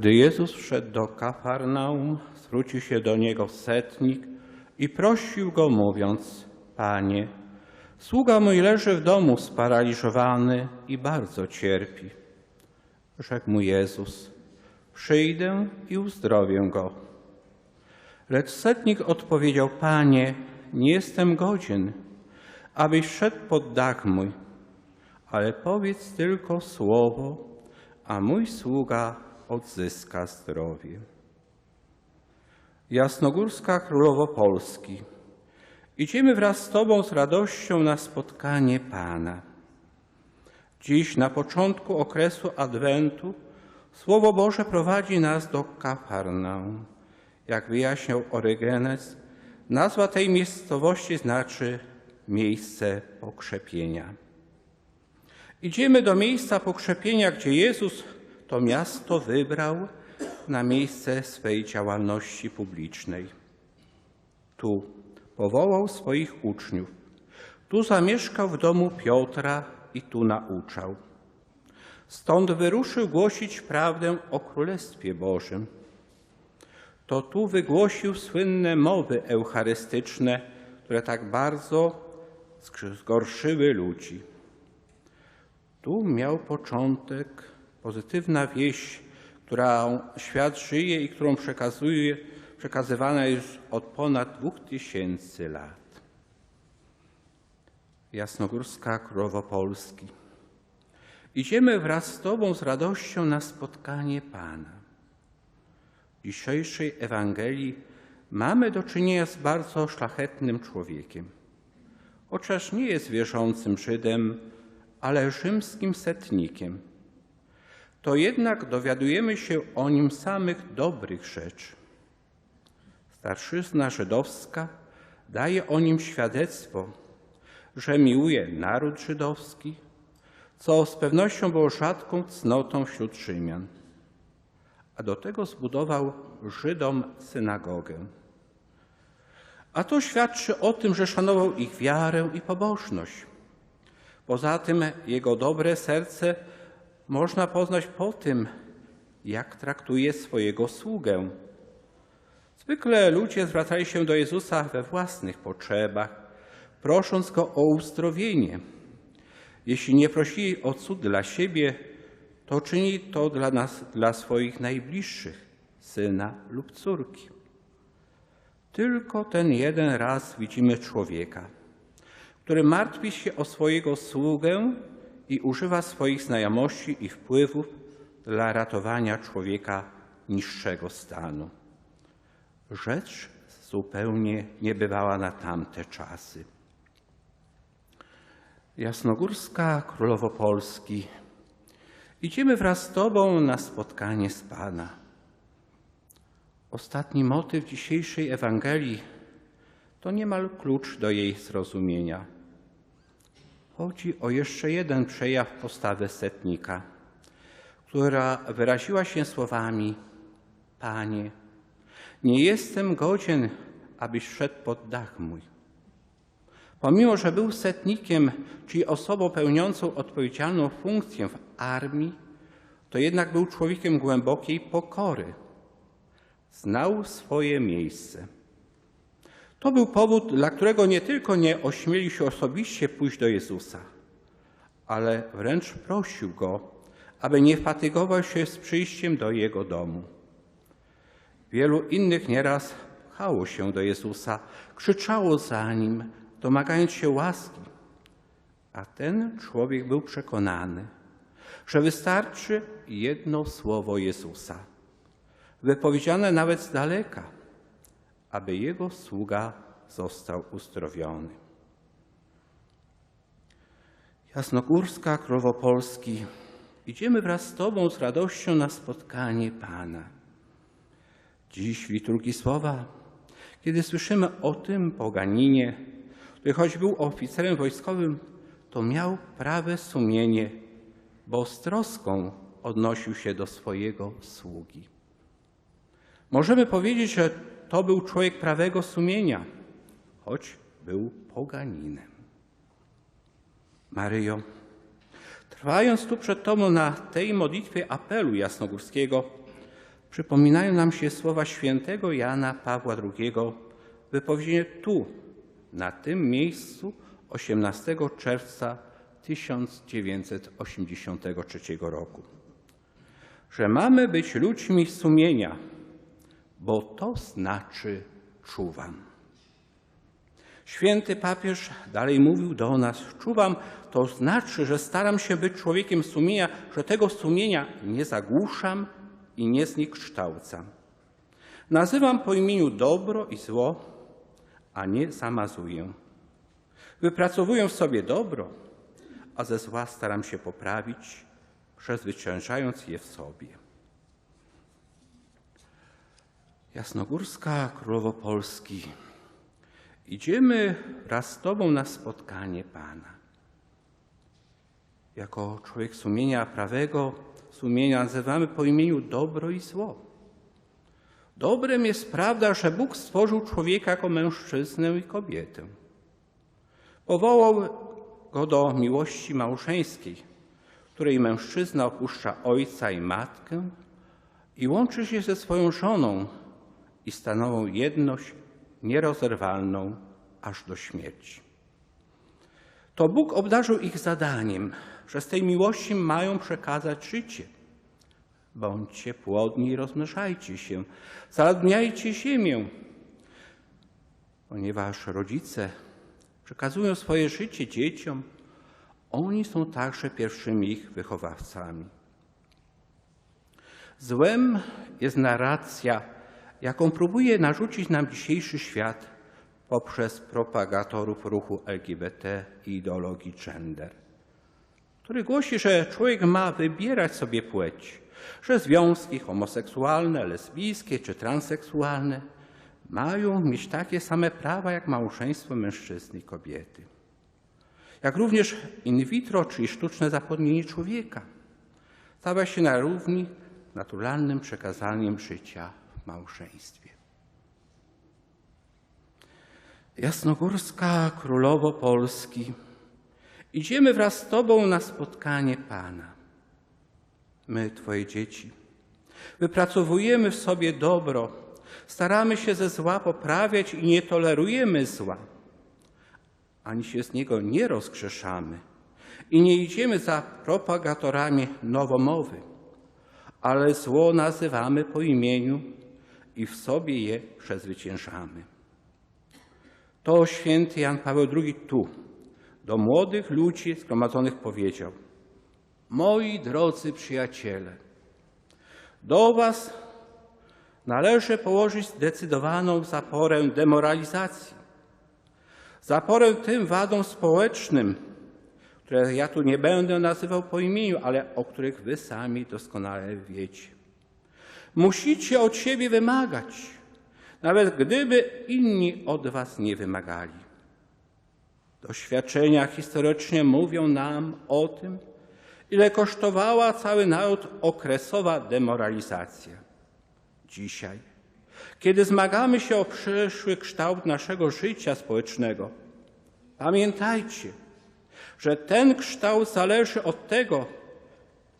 Gdy Jezus wszedł do Kafarnaum, zwrócił się do niego setnik i prosił go, mówiąc: Panie, sługa mój leży w domu sparaliżowany i bardzo cierpi. Rzekł mu Jezus: Przyjdę i uzdrowię go. Lecz setnik odpowiedział: Panie, nie jestem godzien, abyś wszedł pod dach mój, ale powiedz tylko słowo, a mój sługa odzyska zdrowie. Jasnogórska Królowo Polski, idziemy wraz z Tobą z radością na spotkanie Pana. Dziś, na początku okresu Adwentu, Słowo Boże prowadzi nas do Kafarnaum. Jak wyjaśniał Orygenes, nazwa tej miejscowości znaczy miejsce pokrzepienia. Idziemy do miejsca pokrzepienia, gdzie Jezus to miasto wybrał na miejsce swej działalności publicznej. Tu powołał swoich uczniów, tu zamieszkał w domu Piotra i tu nauczał. Stąd wyruszył głosić prawdę o Królestwie Bożym. To tu wygłosił słynne mowy eucharystyczne, które tak bardzo zgorszyły ludzi. Tu miał początek pozytywna wieść, którą świat żyje i którą przekazuje, przekazywana już od ponad dwóch tysięcy lat. Jasnogórska Królowo Polski. Idziemy wraz z Tobą z radością na spotkanie Pana. W dzisiejszej Ewangelii mamy do czynienia z bardzo szlachetnym człowiekiem. Chociaż nie jest wierzącym Żydem, ale rzymskim setnikiem. To jednak dowiadujemy się o nim samych dobrych rzeczy. Starszyzna żydowska daje o nim świadectwo, że miłuje naród żydowski, co z pewnością było rzadką cnotą wśród Rzymian. A do tego zbudował Żydom synagogę. A to świadczy o tym, że szanował ich wiarę i pobożność. Poza tym jego dobre serce można poznać po tym, jak traktuje swojego sługę. Zwykle ludzie zwracali się do Jezusa we własnych potrzebach, prosząc go o uzdrowienie. Jeśli nie prosili o cud dla siebie, to czyni to dla nas, dla swoich najbliższych, syna lub córki. Tylko ten jeden raz widzimy człowieka, który martwi się o swojego sługę i używa swoich znajomości i wpływów dla ratowania człowieka niższego stanu. Rzecz zupełnie niebywała na tamte czasy. Jasnogórska Królowo Polski, idziemy wraz z Tobą na spotkanie z Pana. Ostatni motyw dzisiejszej Ewangelii to niemal klucz do jej zrozumienia. Chodzi o jeszcze jeden przejaw postawy setnika, która wyraziła się słowami: Panie, nie jestem godzien, abyś wszedł pod dach mój. Pomimo, że był setnikiem, czyli osobą pełniącą odpowiedzialną funkcję w armii, to jednak był człowiekiem głębokiej pokory. Znał swoje miejsce. To był powód, dla którego nie tylko nie ośmielił się osobiście pójść do Jezusa, ale wręcz prosił go, aby nie fatygował się z przyjściem do jego domu. Wielu innych nieraz pchało się do Jezusa, krzyczało za nim, domagając się łaski. A ten człowiek był przekonany, że wystarczy jedno słowo Jezusa, wypowiedziane nawet z daleka, aby jego sługa został uzdrowiony. Jasnogórska Królowo Polski, idziemy wraz z Tobą z radością na spotkanie Pana. Dziś liturgii słowa, kiedy słyszymy o tym poganinie, który choć był oficerem wojskowym, to miał prawe sumienie, bo z troską odnosił się do swojego sługi. Możemy powiedzieć, że to był człowiek prawego sumienia, choć był poganinem. Maryjo, trwając tu przed Tobą na tej modlitwie apelu jasnogórskiego, przypominają nam się słowa świętego Jana Pawła II, wypowiedziane tu, na tym miejscu 18 czerwca 1983 roku, że mamy być ludźmi sumienia, bo to znaczy czuwam. Święty papież dalej mówił do nas: Czuwam, to znaczy, że staram się być człowiekiem sumienia, że tego sumienia nie zagłuszam i nie zniekształcam. Nazywam po imieniu dobro i zło, a nie zamazuję. Wypracowuję w sobie dobro, a ze zła staram się poprawić, przezwyciężając je w sobie. Jasnogórska Królowo Polski, idziemy wraz z Tobą na spotkanie Pana. Jako człowiek sumienia prawego, sumienia nazywamy po imieniu dobro i zło. Dobrem jest prawda, że Bóg stworzył człowieka jako mężczyznę i kobietę. Powołał go do miłości małżeńskiej, której mężczyzna opuszcza ojca i matkę i łączy się ze swoją żoną i stanowią jedność nierozerwalną aż do śmierci. To Bóg obdarzył ich zadaniem, że z tej miłości mają przekazać życie. Bądźcie płodni i rozmnażajcie się, zaladniajcie ziemię, ponieważ rodzice przekazują swoje życie dzieciom, oni są także pierwszymi ich wychowawcami. Złem jest narracja, jaką próbuje narzucić nam dzisiejszy świat poprzez propagatorów ruchu LGBT i ideologii gender, który głosi, że człowiek ma wybierać sobie płeć, że związki homoseksualne, lesbijskie czy transseksualne mają mieć takie same prawa jak małżeństwo mężczyzny i kobiety. jak również in vitro, czyli sztuczne zapłodnienie człowieka, stawia się na równi naturalnym przekazaniem życia małżeństwie. Jasnogórska Królowo Polski, idziemy wraz z Tobą na spotkanie Pana. My, Twoje dzieci, wypracowujemy w sobie dobro, staramy się ze zła poprawiać i nie tolerujemy zła, ani się z niego nie rozgrzeszamy i nie idziemy za propagatorami nowomowy, ale zło nazywamy po imieniu i w sobie je przezwyciężamy. To święty Jan Paweł II tu, do młodych ludzi zgromadzonych powiedział: Moi drodzy przyjaciele, do Was należy położyć zdecydowaną zaporę demoralizacji. Zaporę tym wadom społecznym, które ja tu nie będę nazywał po imieniu, ale o których Wy sami doskonale wiecie. Musicie od siebie wymagać, nawet gdyby inni od Was nie wymagali. Doświadczenia historyczne mówią nam o tym, ile kosztowała cały naród okresowa demoralizacja. Dzisiaj, kiedy zmagamy się o przyszły kształt naszego życia społecznego, pamiętajcie, że ten kształt zależy od tego,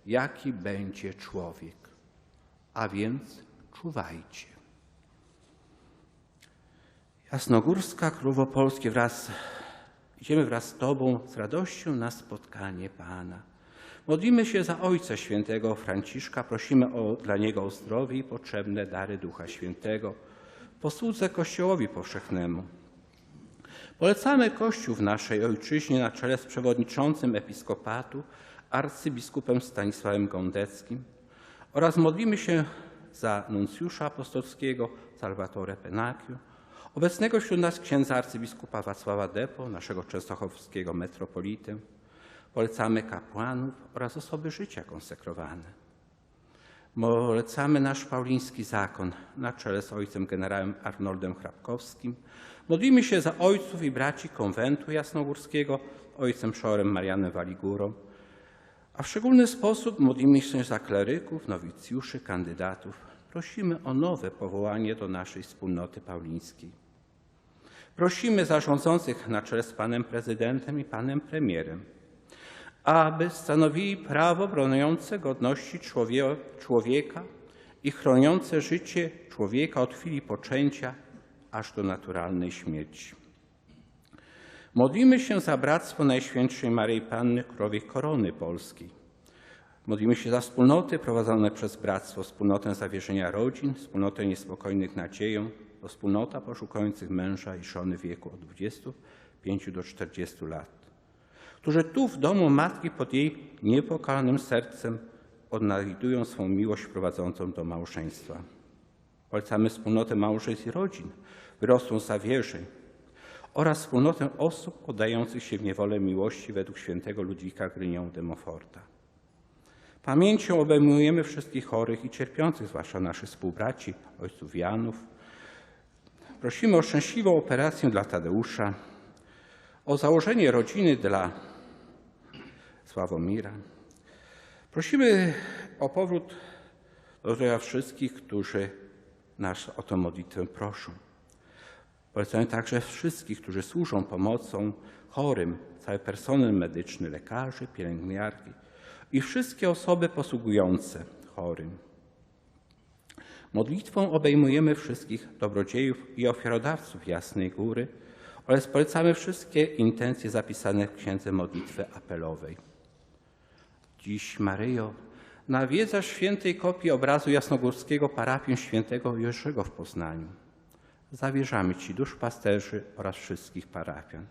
jaki będzie człowiek. A więc czuwajcie. Jasnogórska Królowo Polskie wraz, idziemy wraz z Tobą z radością na spotkanie Pana. Modlimy się za Ojca Świętego Franciszka, prosimy o, dla Niego o zdrowie i potrzebne dary Ducha Świętego. Posłudze Kościołowi Powszechnemu. Polecamy Kościół w naszej ojczyźnie na czele z przewodniczącym episkopatu arcybiskupem Stanisławem Gądeckim oraz modlimy się za nuncjusza apostolskiego Salvatore Penacchio, obecnego wśród nas księdza arcybiskupa Wacława Depo, naszego częstochowskiego metropolitę. Polecamy kapłanów oraz osoby życia konsekrowane. Polecamy nasz pauliński zakon na czele z ojcem generałem Arnoldem Hrabkowskim. Modlimy się za ojców i braci konwentu jasnogórskiego, ojcem Szorem Marianem Waligurą, a w szczególny sposób modlimy się za kleryków, nowicjuszy, kandydatów. Prosimy o nowe powołanie do naszej wspólnoty paulińskiej. Prosimy za rządzących na czele z panem prezydentem i panem premierem, aby stanowili prawo broniące godności człowie- człowieka i chroniące życie człowieka od chwili poczęcia aż do naturalnej śmierci. Modlimy się za Bractwo Najświętszej Maryi Panny Królowej Korony Polskiej. Modlimy się za wspólnoty prowadzone przez Bractwo, wspólnotę zawierzenia rodzin, wspólnotę niespokojnych nadzieją, to wspólnota poszukujących męża i żony w wieku od 25 do 40 lat, którzy tu w domu matki pod jej niepokalanym sercem odnajdują swą miłość prowadzącą do małżeństwa. Polecamy wspólnotę małżeństw i rodzin, wyrosłą z zawierzeń oraz wspólnotę osób poddających się w niewolę miłości według świętego Ludwika Grynią de Montforta. Pamięcią obejmujemy wszystkich chorych i cierpiących, zwłaszcza naszych współbraci, ojców Janów. Prosimy o szczęśliwą operację dla Tadeusza, o założenie rodziny dla Sławomira. Prosimy o powrót do zdrowia wszystkich, którzy nas o tę modlitwę proszą. Polecamy także wszystkich, którzy służą pomocą chorym, cały personel medyczny, lekarzy, pielęgniarki i wszystkie osoby posługujące chorym. Modlitwą obejmujemy wszystkich dobrodziejów i ofiarodawców Jasnej Góry oraz polecamy wszystkie intencje zapisane w Księdze Modlitwy Apelowej. Dziś, Maryjo, nawiedzasz świętej kopii obrazu jasnogórskiego parafię świętego Jerzego w Poznaniu. Zawierzamy Ci dusz pasterzy oraz wszystkich parafian.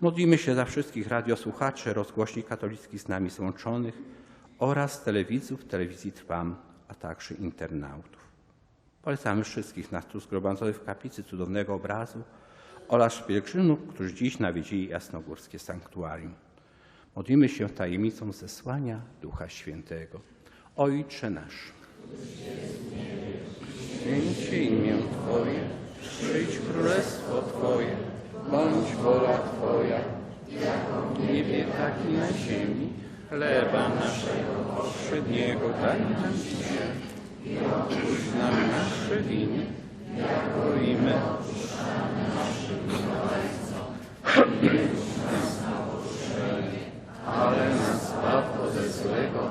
Modlimy się za wszystkich radiosłuchaczy, rozgłośni katolickich z nami złączonych oraz telewidzów telewizji Trwam, a także internautów. Polecamy wszystkich nas tu zgromadzonych w kaplicy cudownego obrazu oraz pielgrzymów, którzy dziś nawiedzili jasnogórskie sanktuarium. Modlimy się tajemnicą zesłania Ducha Świętego. Ojcze nasz, święcie imię Twoje, przyjdź królestwo Twoje, bądź wola Twoja, w niebie, tak i na ziemi. Chleba naszego powszedniego daj nam dzisiaj. I odpuść nam nasze winy, jako i my ale nas zbaw ode złego.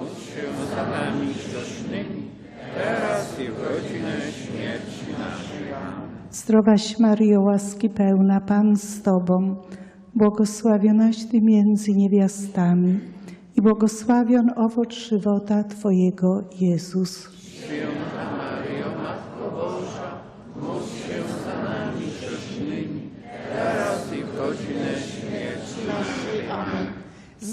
módl się za nami grzesznymi, teraz i w godzinę śmierci naszej. Zdrowaś Maryjo, łaski pełna Pan z Tobą, błogosławionaś Ty między niewiastami i błogosławion owoc żywota Twojego Jezus. Święta Maryjo, Matko Boża, módl się za nami grzesznymi, teraz i w godzinę śmierci naszej. Amen.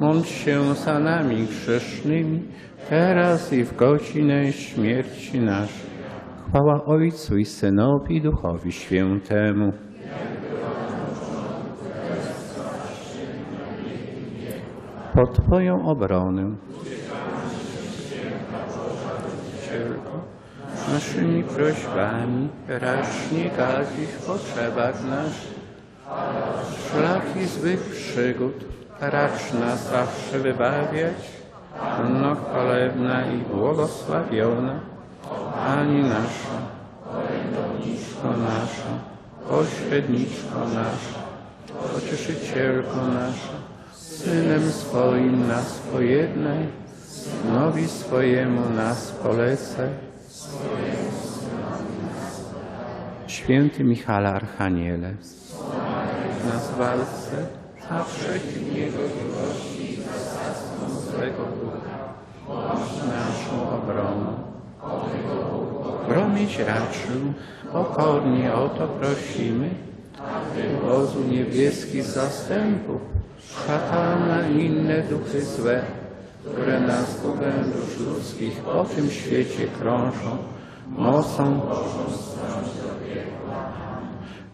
módl się za nami grzesznymi, teraz i w godzinę śmierci naszej. Chwała Ojcu i Synowi i Duchowi Świętemu. Po Twoją obronę naszymi prośbami racz nie gadzić w potrzebach naszych. Szlaki złych przygód racz nas zawsze wybawiać. No chwalebna i błogosławiona Pani nasza, orędowniczko nasza, pośredniczko nasza, pocieszycielko nasza, Synem swoim nas pojednaj, Synowi swojemu nas polecaj. Święty Michale Archaniele, nas walce, a przeciwniego miłości i zasadzką złego ducha, bądź naszą obroną. Gromić raczył, pokornie o to prosimy, aby wozu niebieskich zastępów, szatana i inne duchy złe, które nas Bogiem dusz ludzkich po tym świecie krążą, mocą.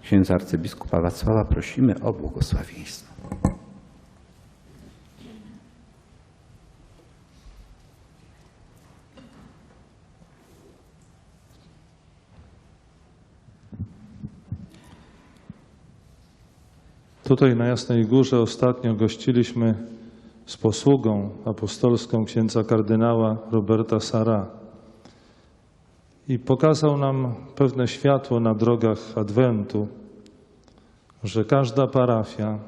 Księdza arcybiskupa Wacława prosimy o błogosławieństwo. Tutaj na Jasnej Górze ostatnio gościliśmy z posługą apostolską księdza kardynała Roberta Sara i pokazał nam pewne światło na drogach Adwentu, że każda parafia,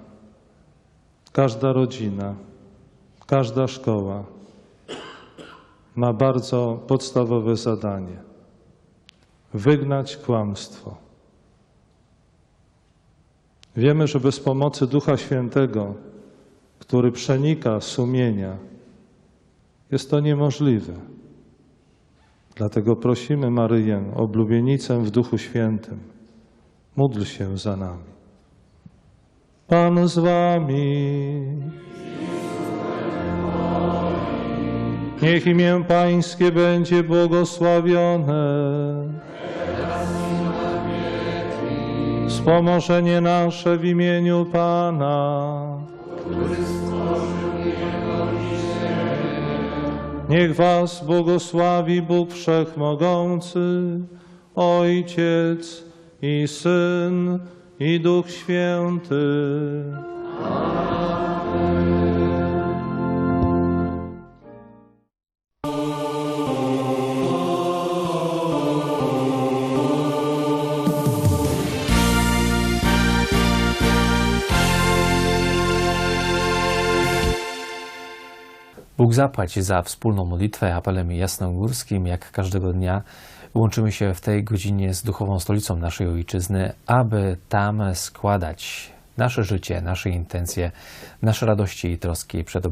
każda rodzina, każda szkoła ma bardzo podstawowe zadanie wygnać kłamstwo. Wiemy, że bez pomocy Ducha Świętego, który przenika sumienia, jest to niemożliwe. Dlatego prosimy Maryję, oblubienicę w Duchu Świętym, módl się za nami. Pan z wami. Niech imię Pańskie będzie błogosławione. Wspomożenie nasze w imieniu Pana. Niech Was błogosławi Bóg Wszechmogący, Ojciec i Syn i Duch Święty. Zapłać za wspólną modlitwę apelem jasnogórskim. Jak każdego dnia łączymy się w tej godzinie z duchową stolicą naszej ojczyzny, aby tam składać nasze życie, nasze intencje, nasze radości i troski przed